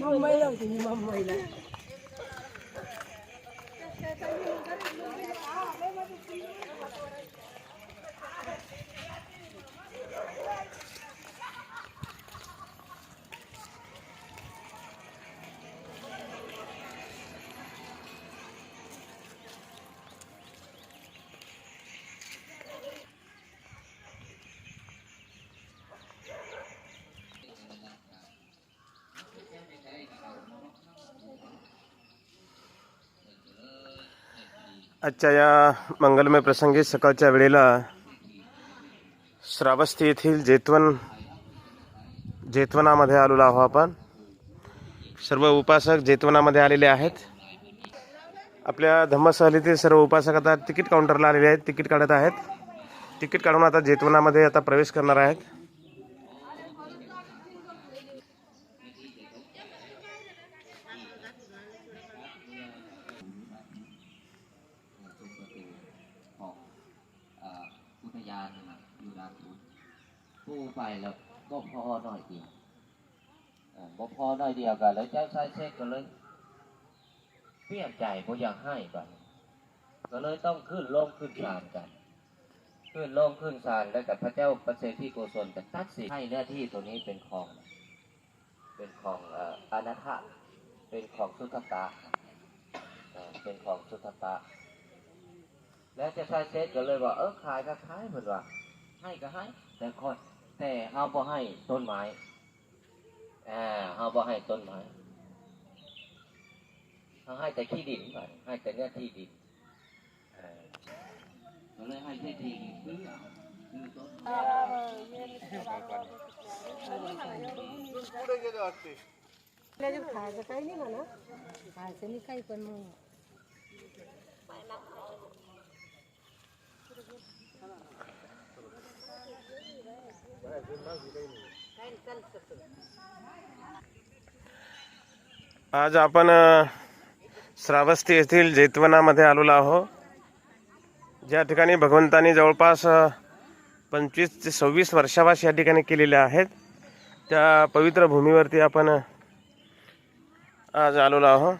mumbai đâu thì mumbai này Hãy subscribe आजच्या या मंगलमय प्रसंगी सकाळच्या वेळेला श्रावस्ती येथील जेतवन जेतवनामध्ये आलेलो आहो आपण. सर्व उपासक जेतवनामध्ये आलेले आहेत. आपल्या धम्मसहलीतील सर्व उपासक आता तिकीट काउंटरला आलेले आहेत तिकीट काढत आहेत. तिकीट काढून आता जेतवनामध्ये आता प्रवेश करणार आहेत. ผู้ไปแล้วก็พอหน่อยเดียวบ่พอหน่อยเดียวกันแล้วเจ้าชายเช็คก็เลยเปียนใจบ่อยากให้กันก็เลยต้องขึ้นลงขึ้นศาลกัน ขึ้นลงขึ้นศาลแล้วกับพระเจ้าประเสริฐที่โกศลกันตัดสินให้หน้าที่ตัวนี้เป็นของ เป็นของอ่ออนัทะเป็นของสุทธตะเป็นของสุทธตะ แล้วจะใช้เซตก็เลยว่าเออขายก็ขายเหมือนว่าให้ก็ให้แต่คน แต่เขาบ่ให้ต้นไม้เอ่าเขาบ่ให้ต้นไม้เขาให้แต่ที่ดินก่อนให้แต่เนื้อที่ดินก็เลยให้ที่ดินซื้อเอาจะขายจะใครนี่ก่อนนะขายจะมีใครคนมึง Thank. आज आपण श्रावस्ती येथील जैतवनामध्ये आलेलो आहो ज्या ठिकाणी भगवंतांनी जवळपास पंचवीस ते सव्वीस वर्षावास या ठिकाणी केलेल्या आहेत. त्या पवित्र भूमीवरती आपण आज आलेलो आहो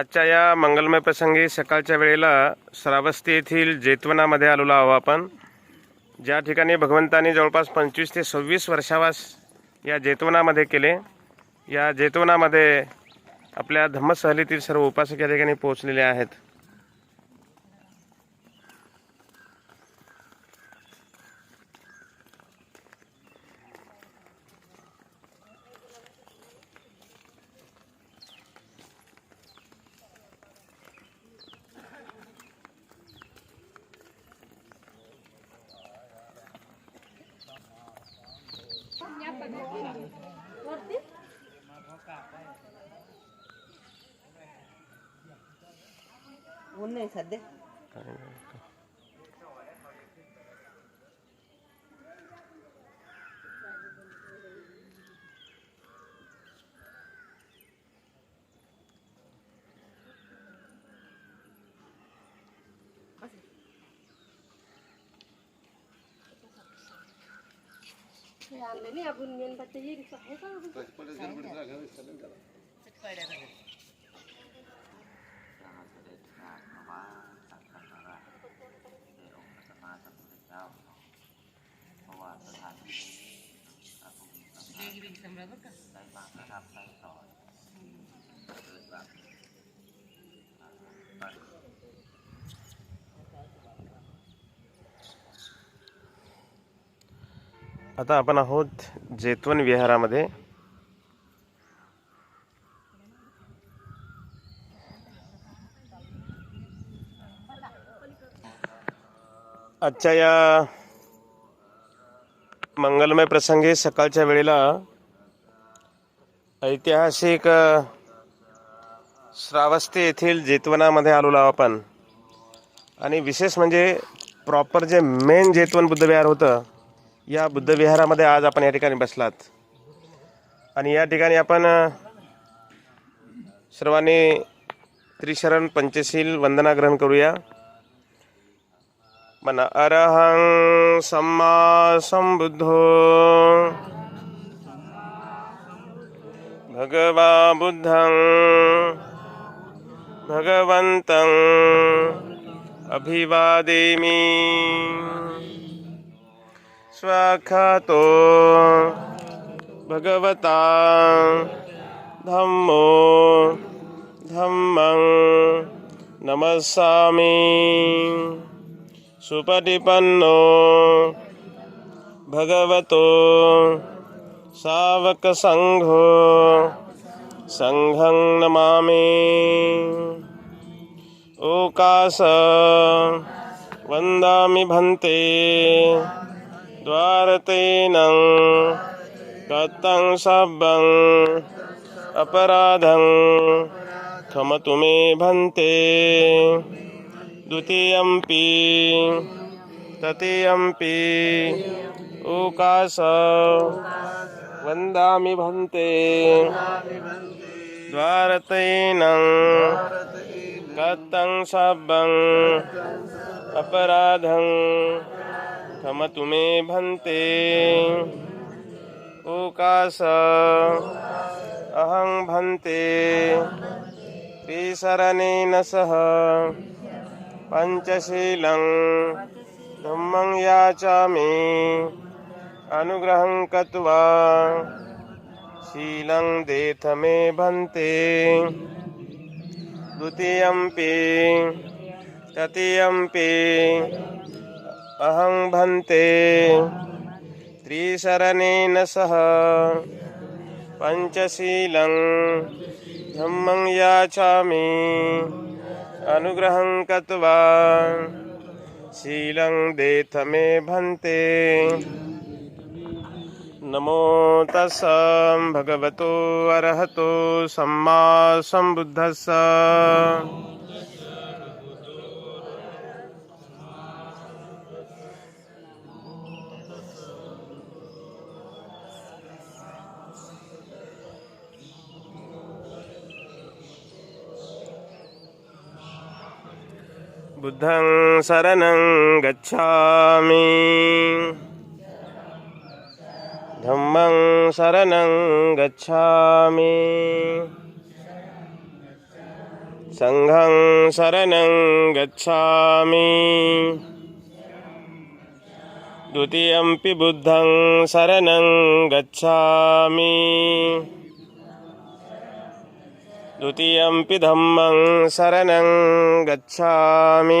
आजच्या या मंगलमय प्रसंगी सकाळच्या वेळेला श्रावस्ती येथील जेतवनामध्ये आलेलो आहो आपण. ज्या ठिकाणी भगवंतांनी जवळपास पंचवीस ते सव्वीस वर्षावास या जेतवनामध्ये केले. या जेतवनामध्ये आपल्या धम्मसहलीतील सर्व उपासक या ठिकाणी पोहोचलेले आहेत. ऊन नाही सध्या आणलं नाही आपण मेणबत्ती येईल आहे का ได้มาประทับได้สอนเกิดแบบบัณฑิต आता आपण आहोत जेतवन विहारामध्ये आजच्या या मंगलमय प्रसंगी सकाळच्या वेळेला ऐतिहासिक श्रावस्ती येथील जेतवनामध्ये आलो आहोत आपण. आणि विशेष म्हणजे प्रॉपर जे मेन जेतवन बुद्धविहार होतं या बुद्धविहारामध्ये आज आपण या ठिकाणी बसलात. आणि या ठिकाणी आपण सर्वांनी त्रिशरण पंचशील वंदना ग्रहण करूया. मन अरहं सम्मा संबुद्धो भगवा बुद्धं भगवन्तं अभिवादेमि। स्वाखातो भगवता धम्मो धम्मं नमस्सामि। सुपटिपन्नो भगवतो सावकसङ्घो सङ्घं नमामि। ओकास वन्दामि भन्ते द्वारतेन कतं सब्बं अपराधं खमतु मे भन्ते। द्वितीयंपि तृतीयंपि ओकास। वन्दामि भन्ते। द्वारतेन। कतं सब्बं अपराधं। क्षमतु मे भन्ते। ओकास अहं भन्ते। त्रिशरणेन सह। पञ्चशीलं। धम्मं याचामि। अनुग्रहं कृत्वा शीलं देथ मे भन्ते। द्वितीयम्पि तृतीयम्पि अहं भन्ते। त्रिशरणेन सह पञ्चशीलं धम्मं याचामि। अनुग्रहं कृत्वा शीलं देथ मे भन्ते। नमो तस् भगवतो अरहतो सम्मा सम्बुद्धस्स। बुद्धं शरणं गच्छामि। धम्मं शरणं गच्छामि। सङ्घं शरणं गच्छामि। द्वितीयम्पि धम्मं शरणं गच्छामि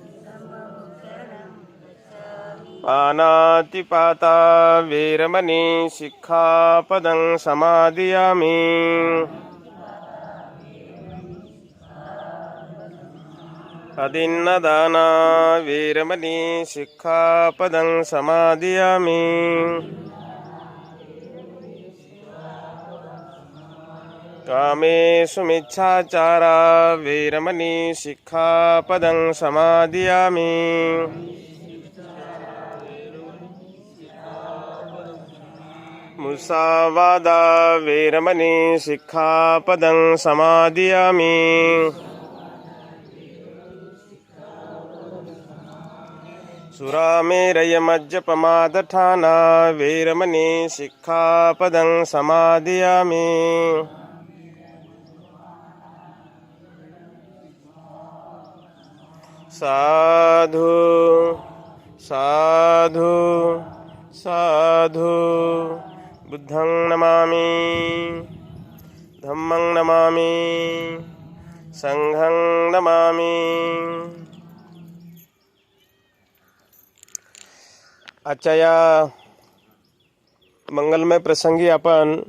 पानातिपाता वीरमणि शिक्षापदं समादयामि। अदिन्नदाना वीरमणि शिक्षापदं समादयामि। कामेषु मिच्छाचारा वीरमणि शिक्षापदं समादयामि। मुसावादा वीरमणि शिक्षापदं समादयामि सुरामेरयमज्जपमादठाना वीरमणि शिक्षापदं समादयामि साधु साधु साधु। बुद्धं नमामि। धम्मं नमामि। संघं नमामि। आजच्या या मंगलमय प्रसंगी आपण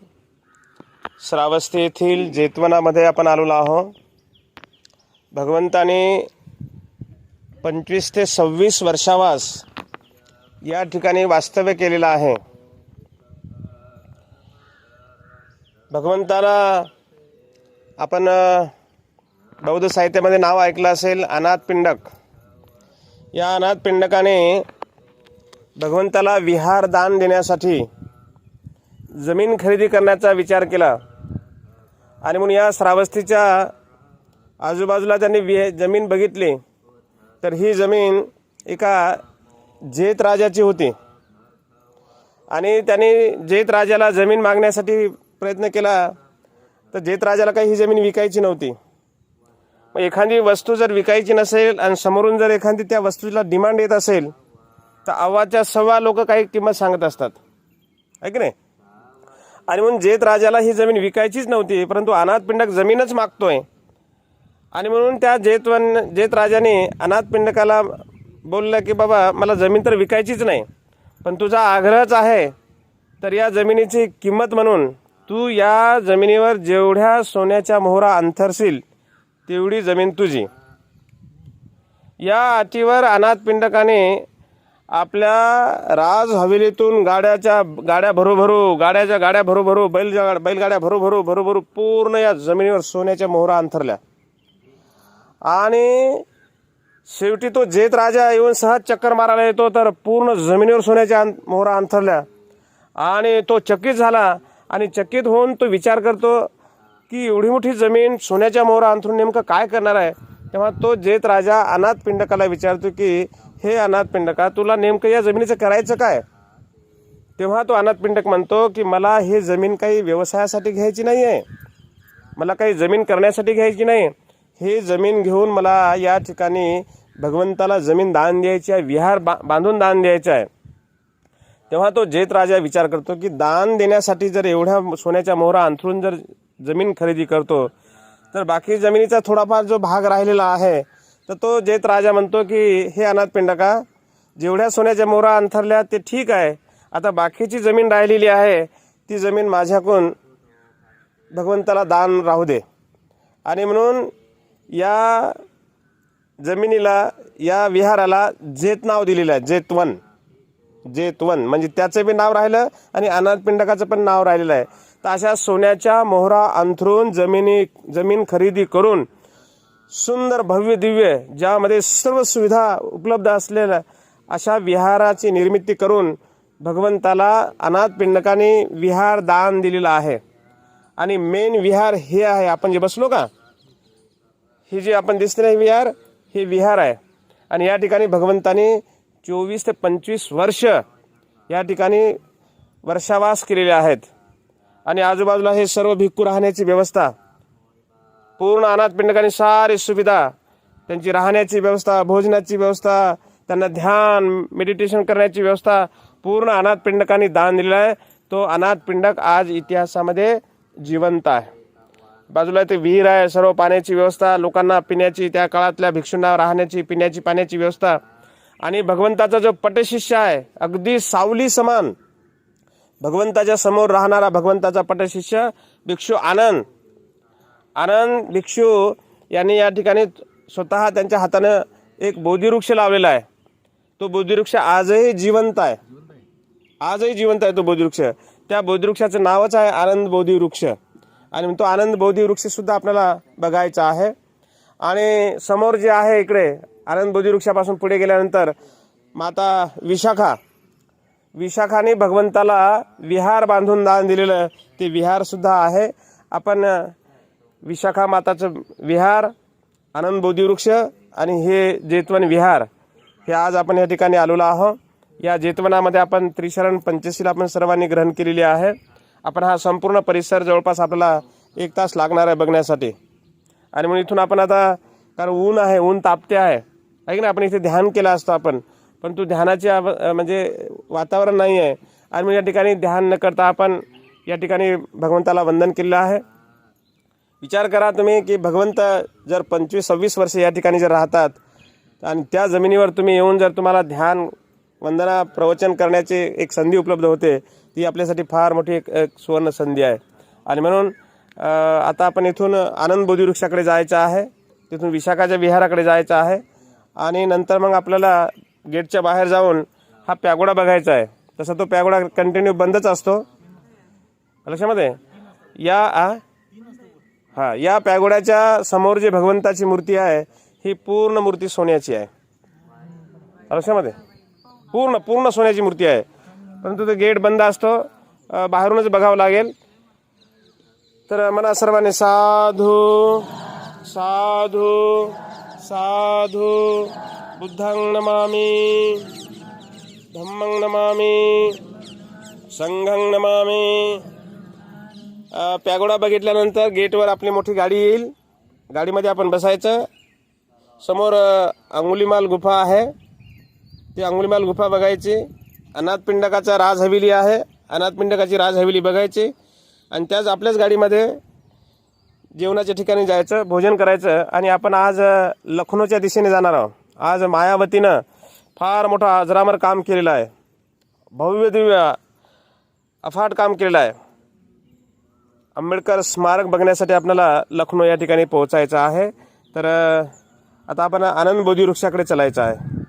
श्रावस्ती येथील जेतवनामध्ये आपण आलेलो आहोत. भगवंताने पंचवीस ते सव्वीस वर्षावास या ठिकाणी वास्तव्य केलेलं आहे. भगवंताला आपण बौद्ध साहित्यामध्ये नाव ऐकलं असेल अनाथ पिंडक. या अनाथ पिंडकाने भगवंताला विहार दान देण्यासाठी जमीन खरेदी करण्याचा विचार केला. आणि म्हणून या श्रावस्तीच्या आजूबाजूला त्यांनी वि जमीन बघितली. तर ही जमीन एका जेत राजाची होती. आणि त्यांनी जेत राजाला जमीन मागण्यासाठी प्रयत्न केला तर जेत राजाला काही ही जमीन विकायची नव्हती. मग एखादी वस्तू जर विकायची नसेल आणि समोरून जर एखादी त्या वस्तूला डिमांड येत असेल तर अव्वाच्या सव्वा लोक काही किंमत सांगत असतात. आहे की नाही? आणि म्हणून जेत राजाला ही जमीन विकायचीच नव्हती परंतु अनाथ पिंडक जमीनच मागतोय. आणि म्हणून त्या जेतवन जेत राजाने अनाथ पिंडकाला बोललं की बाबा मला जमीन तर विकायचीच नाही पण तुझा आग्रहच आहे तर या जमिनीची किंमत म्हणून तू या जमिनीवर जेवढ्या सोन्याच्या मोहरा अंथरशील तेवढी जमीन तुझी. या अटीवर अनाथ पिंडकाने आपल्या राज हवेलीतून गाड्याच्या गाड्या भरूभरू गाड्याच्या गाड्या भरूभरू बैल बैलगाड्या भरूभरू भरूभरू पूर्ण या जमिनीवर सोन्याच्या मोहरा अंथरल्या. आणि शेवटी तो जेत राजा येऊन सहज चक्कर मारायला येतो तर पूर्ण जमिनीवर सोन्याच्या मोहरा अंथरल्या. आणि तो चकित झाला आणि चकित होऊन तो विचार करतो की एवढी मोठी जमीन सोन्याच्या मोहरा अंथरून नेमकं काय करणार आहे? तेव्हा तो जेत राजा अनाथ पिंडकाला विचारतो की हे अनाथ पिंडका तुला नेमकं या जमिनीचं करायचं काय? तेव्हा तो अनाथ पिंडक म्हणतो की मला हे जमीन काही व्यवसायासाठी घ्यायची नाही आहे. मला काही जमीन करण्यासाठी घ्यायची नाही. हे जमीन घेऊन मला या ठिकाणी भगवंताला जमीन दान द्यायची आहे विहार बा बांधून दान द्यायचं आहे. तेव्हा तो जेत राजा विचार करतो की दान देण्यासाठी जर एवढ्या सोन्याच्या मोहरा अंथरून जर जमीन खरेदी करतो तर बाकी जमिनीचा थोडाफार जो भाग राहिलेला आहे तर तो जेत राजा म्हणतो की हे अनाथ पिंडका जेवढ्या सोन्याच्या मोहरा अंथरल्या ते ठीक आहे. आता बाकीची जमीन राहिलेली आहे ती जमीन माझ्याकडून भगवंताला दान राहू दे. आणि म्हणून या जमिनीला या विहाराला जेत नाव दिलेलं आहे जेतवन. जेतवन म्हणजे त्याचं बी नाव राहिलं आणि अनाथपिंडकाचं पण नाव राहिलेलं आहे. तर अशा सोन्याच्या मोहरा अंथरून जमिनी जमीन खरेदी करून सुंदर भव्य दिव्य ज्यामध्ये सर्व सुविधा उपलब्ध असलेल्या अशा विहाराची निर्मिती करून भगवंताला अनाथपिंडकाने विहार दान दिलेलं आहे. आणि मेन विहार हे आहे आपण जे बसलो का? हे जे आपण दिसते नाही विहार हे विहार आहे. आणि या ठिकाणी भगवंताने चोवीस ते पंचवीस वर्ष या ठिकाणी वर्षावास केलेले आहेत. आणि आजूबाजूला हे सर्व भिक्खू राहण्याची व्यवस्था पूर्ण अनाथ पिंडकाने सारी सुविधा त्यांची राहण्याची व्यवस्था भोजनाची व्यवस्था त्यांना ध्यान मेडिटेशन करण्याची व्यवस्था पूर्ण अनाथ पिंडकांनी दान दिलेला आहे. तो अनाथ पिंडक आज इतिहासामध्ये जिवंत आहे. बाजूला ते विहीर आहे सर्व पाण्याची व्यवस्था लोकांना पिण्याची त्या काळातल्या भिक्षूंना राहण्याची पिण्याची पाण्याची व्यवस्था आणि भगवंताचा जो पटशिष्य आहे अगदी सावली समान. भगवंताच्या समोर राहणारा भगवंताचा पटशिष्य भिक्षू आनंद. आनंद भिक्षू यांनी या ठिकाणी स्वतः त्यांच्या हातानं एक बोधिवृक्ष लावलेला आहे. तो बोधिवृक्ष आजही जिवंत आहे. आजही जिवंत आहे तो बोधिवृक्ष. त्या बोधिवृक्षाचं नावच आहे आनंद बोधिवृक्ष. आणि तो आनंद बोधिवृक्ष सुद्धा आपल्याला बघायचा आहे. आणि समोर जे आहे इकडे आनंद बोधिवृक्षापासून पुढे गेल्यानंतर माता विशाखा विशाखाने भगवंताला विहार बांधून दान दिलेलं ते विहारसुद्धा आहे. आपण विशाखा माताचं विहार आनंद वृक्ष आणि हे जेतवन विहार हे आज आपण या ठिकाणी आलेलो आहोत. या जेतवनामध्ये आपण त्रिशरण पंचशील आपण सर्वांनी ग्रहण केलेली आहे. आपण हा संपूर्ण परिसर जवळपास आपल्याला एक तास लागणार आहे बघण्यासाठी. आणि मग इथून आपण आता कारण ऊन आहे ऊन तापते आहे. आहे की आपण इथे ध्यान केलं असतं आपण पण तू ध्यानाची आव- म्हणजे वातावरण नाही आहे. आणि मग या ठिकाणी ध्यान न करता आपण या ठिकाणी भगवंताला वंदन केलेलं आहे. विचार करा तुम्ही की भगवंत जर पंचवीस सव्वीस वर्ष या ठिकाणी जर राहतात आणि त्या जमिनीवर तुम्ही येऊन जर तुम्हाला ध्यान वंदना प्रवचन करण्याची एक संधी उपलब्ध होते ती आपल्यासाठी फार मोठी एक, एक सुवर्ण संधी आहे. आणि म्हणून आता आपण इथून आनंद बोधी वृक्षाकडे जायचं आहे तिथून विशाखाच्या विहाराकडे जायचं आहे आणि नंतर मग आपल्याला गेटच्या बाहेर जाऊन हा पॅगोडा बघायचा आहे. तसा तो पॅगोडा कंटिन्यू बंदच असतो. लक्षामध्ये? या आ हा या पॅगोड्याच्या समोर जी भगवंताची मूर्ती आहे ही पूर्ण मूर्ती सोन्याची आहे. लक्षामध्ये? पूर्ण पूर्ण सोन्याची मूर्ती आहे. परंतु तो गेट बंद असतो. बाहेरूनच बघावं लागेल. तर मला सर्वांनी साधू साधू साधू बुद्धं नमामि धम्मं नमामि संघं नमामि. पॅगोडा बघितल्यानंतर गेटवर आपली मोठी गाडी येईल. गाडीमध्ये आपण बसायचं. समोर अंगुलीमाल गुफा आहे. ती अंगुलीमाल गुफा बघायची. अनाथपिंडकाचा राज हवेली आहे. अनाथपिंडकाची राज हवेली बघायची. आणि त्याच आपल्याच गाडीमध्ये जेवणाच्या ठिकाणी जायचं भोजन करायचं आणि आपण आज लखनौच्या दिशेने जाणार आहोत. आज मायावतीनं फार मोठं अजरामर काम केलेलं आहे. भव्य दिव्य अफाट काम केलेलं आहे. आंबेडकर स्मारक बघण्यासाठी आपल्याला लखनौ या ठिकाणी पोहोचायचं आहे. तर आता आपण आनंद बोधी वृक्षाकडे चलायचं आहे.